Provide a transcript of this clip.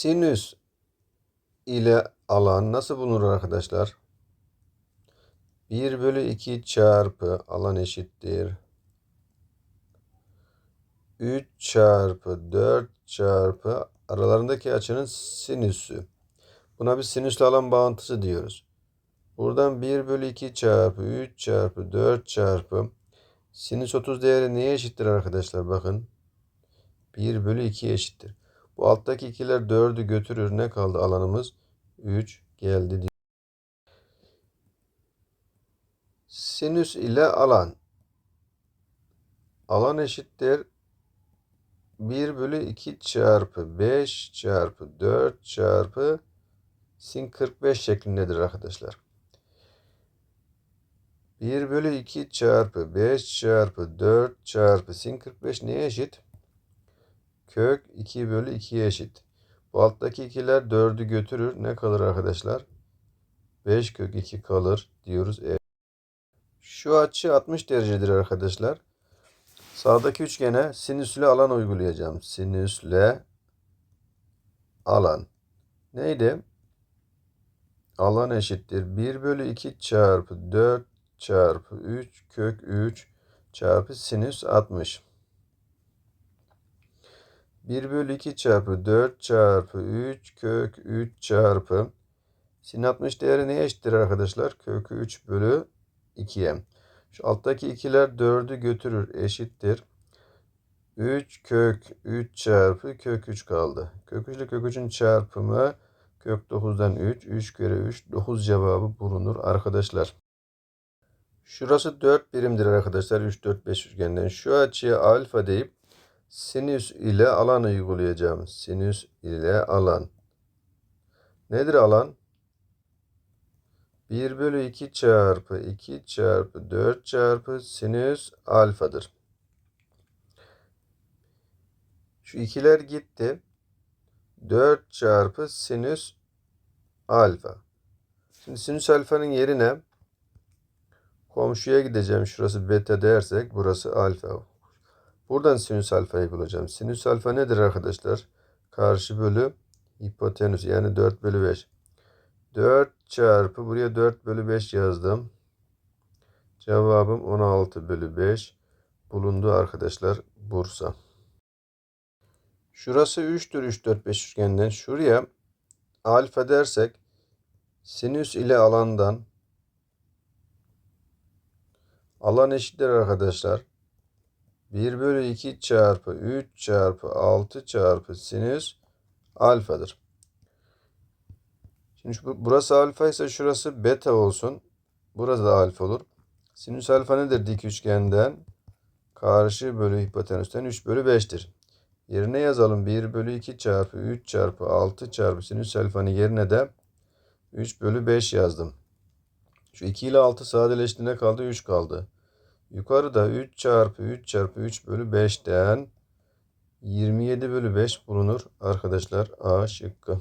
Sinüs ile alan nasıl bulunur arkadaşlar? 1 bölü 2 çarpı alan eşittir. 3 çarpı 4 çarpı aralarındaki açının sinüsü. Buna bir sinüsle alan bağıntısı diyoruz. Buradan 1 bölü 2 çarpı 3 çarpı 4 çarpı sinüs 30 değeri neye eşittir arkadaşlar? Bakın. 1 bölü 2 eşittir. Bu alttaki ikiler 4'ü götürür. Ne kaldı alanımız? 3 geldi. Sinüs ile alan. Alan eşittir. 1 bölü 2 çarpı 5 çarpı 4 çarpı sin 45 şeklindedir arkadaşlar. 1 bölü 2 çarpı 5 çarpı 4 çarpı sin 45 neye eşit? Kök 2 bölü 2'ye eşit. Bu alttaki ikiler 4'ü götürür. Ne kalır arkadaşlar? 5 kök 2 kalır diyoruz. Evet. Şu açı 60 derecedir arkadaşlar. Sağdaki üçgene sinüsle alan uygulayacağım. Sinüsle alan. Neydi? Alan eşittir. 1 bölü 2 çarpı 4 çarpı 3 kök 3 çarpı sinüs 60. 1 bölü 2 çarpı 4 çarpı 3 kök 3 çarpı sin 60 değeri neye eşittir arkadaşlar? Kök 3 bölü 2'ye. Şu alttaki ikiler 4'ü götürür eşittir. 3 kök 3 çarpı kök 3 kaldı. Kök 3 ile kök 3'ün çarpımı kök 9'dan 3. 3 kere 3 9 cevabı bulunur arkadaşlar. Şurası 4 birimdir arkadaşlar. 3 4 5 üçgenden. Şu açıya alfa deyip sinüs ile alan uygulayacağım. Sinüs ile alan. Nedir alan? 1 bölü 2 çarpı 2 çarpı 4 çarpı sinüs alfadır. Şu ikiler gitti. 4 çarpı sinüs alfa. Şimdi sinüs alfanın yerine komşuya gideceğim. Şurası beta dersek burası alfa. Buradan sinüs alfayı bulacağım. Sinüs alfa nedir arkadaşlar? Karşı bölü hipotenüs yani 4 bölü 5. 4 çarpı buraya 4 bölü 5 yazdım. Cevabım 16 bölü 5 bulundu arkadaşlar Bursa. Şurası 3'tür 3 4 5 üçgenden. Şuraya alfa dersek sinüs ile alandan alan eşittir arkadaşlar. 1 bölü 2 çarpı 3 çarpı 6 çarpı sinüs alfadır. Şimdi burası alfa ise şurası beta olsun. Burası da alfa olur. Sinüs alfa nedir dik üçgenden? Karşı bölü hipotenüsten 3 bölü 5'tir. Yerine yazalım. 1 bölü 2 çarpı 3 çarpı 6 çarpı sinüs alfanın yerine de 3 bölü 5 yazdım. Şu 2 ile 6 sadeleştiğinde kaldı 3 kaldı. Yukarıda 3 çarpı 3 çarpı 3 bölü 5'ten 27 bölü 5 bulunur arkadaşlar A şıkkı.